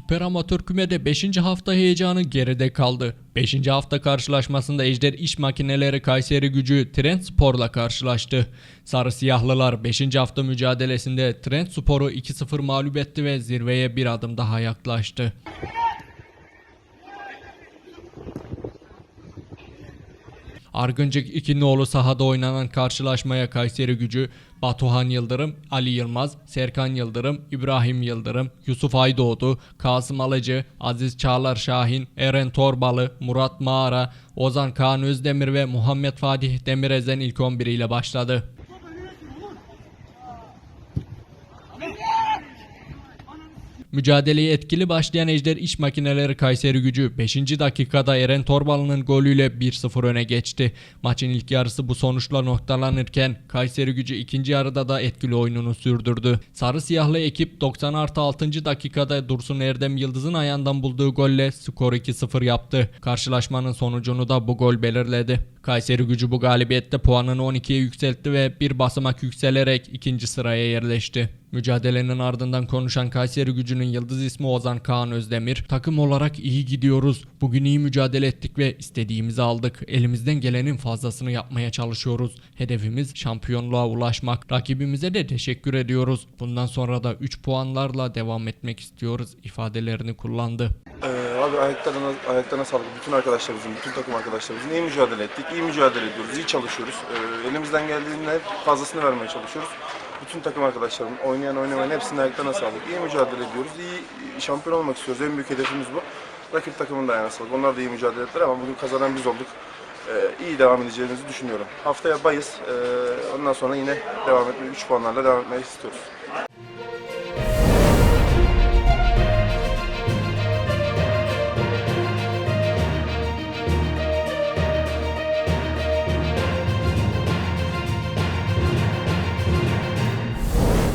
Süper Amatör Küme'de 5. hafta heyecanı geride kaldı. 5. hafta karşılaşmasında Ejder İş Makineleri Kayseri Gücü Trend Spor'la karşılaştı. Sarı Siyahlılar 5. hafta mücadelesinde Trend Spor'u 2-0 mağlup etti ve zirveye bir adım daha yaklaştı. Argıncık İkinoğlu sahada oynanan karşılaşmaya Kayseri gücü Batuhan Yıldırım, Ali Yılmaz, Serkan Yıldırım, İbrahim Yıldırım, Yusuf Aydoğdu, Kasım Alıcı, Aziz Çağlar Şahin, Eren Torbalı, Murat Mağara, Ozan Kaan Özdemir ve Muhammed Fatih Demirezen ilk 11 ile başladı. Mücadeleye etkili başlayan Ejder İş Makineleri Kayseri gücü 5. dakikada Eren Torbalı'nın golüyle 1-0 öne geçti. Maçın ilk yarısı bu sonuçla noktalanırken Kayseri gücü ikinci yarıda da etkili oyununu sürdürdü. Sarı siyahlı ekip 90 artı 6. dakikada Dursun Erdem Yıldız'ın ayağından bulduğu golle skor 2-0 yaptı. Karşılaşmanın sonucunu da bu gol belirledi. Kayseri gücü bu galibiyette puanını 12'ye yükseltti ve bir basamak yükselerek ikinci sıraya yerleşti. Mücadelenin ardından konuşan Kayseri gücünün yıldız ismi Ozan Kaan Özdemir, takım olarak iyi gidiyoruz. Bugün iyi mücadele ettik ve istediğimizi aldık. Elimizden gelenin fazlasını yapmaya çalışıyoruz. Hedefimiz şampiyonluğa ulaşmak. Rakibimize de teşekkür ediyoruz. Bundan sonra da 3 puanlarla devam etmek istiyoruz ifadelerini kullandı. Ee, abi ayaklarına, ayaklarına sağlık. Bütün arkadaşlarımızın, bütün takım arkadaşlarımızın iyi mücadele ettik. iyi mücadele ediyoruz, iyi çalışıyoruz. Ee, elimizden geldiğinde fazlasını vermeye çalışıyoruz. Bütün takım arkadaşlarım, oynayan oynamayan hepsinin ayaklarına sağlık. İyi mücadele ediyoruz, iyi şampiyon olmak istiyoruz. En büyük hedefimiz bu. Rakip takımın da ayağına sağlık. Onlar da iyi mücadele ettiler ama bugün kazanan biz olduk. Ee, iyi devam edeceğimizi düşünüyorum. Haftaya bayız. Ee, ondan sonra yine devam etmeyi, 3 puanlarla devam etmeyi istiyoruz.